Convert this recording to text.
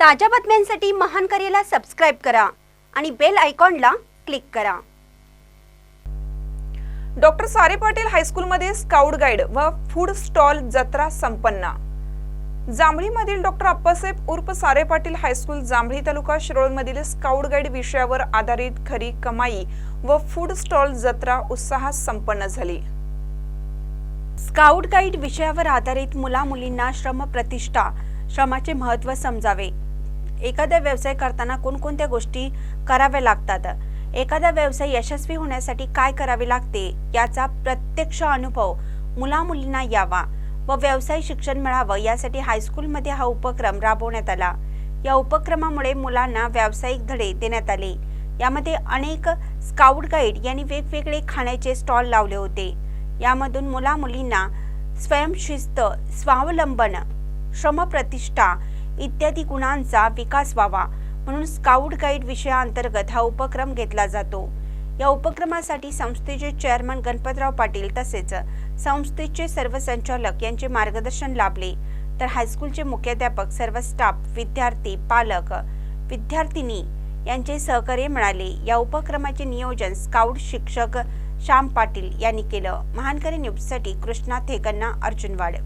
ताज्या बातम्यांसाठी महान करेला सबस्क्राईब करा आणि बेल आयकॉनला क्लिक करा. डॉक्टर सारे पाटील हायस्कूलमध्ये स्काउट गाईड व फूड स्टॉल जत्रा संपन्न. जांभळीमधील डॉक्टर अप्पासाहेब उर्फ सारे पाटील हायस्कूल जांभळी तालुका शिरोळमधील स्काउट गाईड विषयावर आधारित खरी कमाई व फूड स्टॉल जत्रा उत्साहात संपन्न झाली. स्काउट गाईड विषयावर आधारित मुला मुलींना श्रम प्रतिष्ठा श्रमाचे महत्त्व समजावे. एखादा व्यवसाय करताना कोणकोणत्या गोष्टी कराव्या लागतात? एखादा व्यवसाय यशस्वी होण्यासाठी काय करावे लागते? याचा प्रत्यक्ष अनुभव मुला मुलींना यावा व व्यवसाय शिक्षण मिळावं यासाठी हायस्कूलमध्ये हा उपक्रम राबवण्यात आला. या उपक्रमामुळे मुलांना व्यावसायिक धडे देण्यात आले. यामध्ये अनेक स्काउट गाईड यांनी वेगवेगळे खाण्याचे स्टॉल लावले होते. यामधून मुला मुलींना स्वयंशिस्त स्वावलंबन श्रमप्रतिष्ठा इत्यादी गुणांचा विकास व्हावा म्हणून स्काउट गाईड विषयाअंतर्गत हा उपक्रम घेतला जातो. या उपक्रमासाठी संस्थेचे चेअरमन गणपतराव पाटील तसेच संस्थेचे सर्व संचालक यांचे मार्गदर्शन लाभले. तर हायस्कूलचे मुख्याध्यापक सर्व स्टाफ विद्यार्थी पालक विद्यार्थिनी यांचे सहकार्य मिळाले. या उपक्रमाचे नियोजन स्काउट शिक्षक श्याम पाटील यांनी केलं. महानकरी न्यूजसाठी कृष्णा थेकन्ना अर्जुनवाड.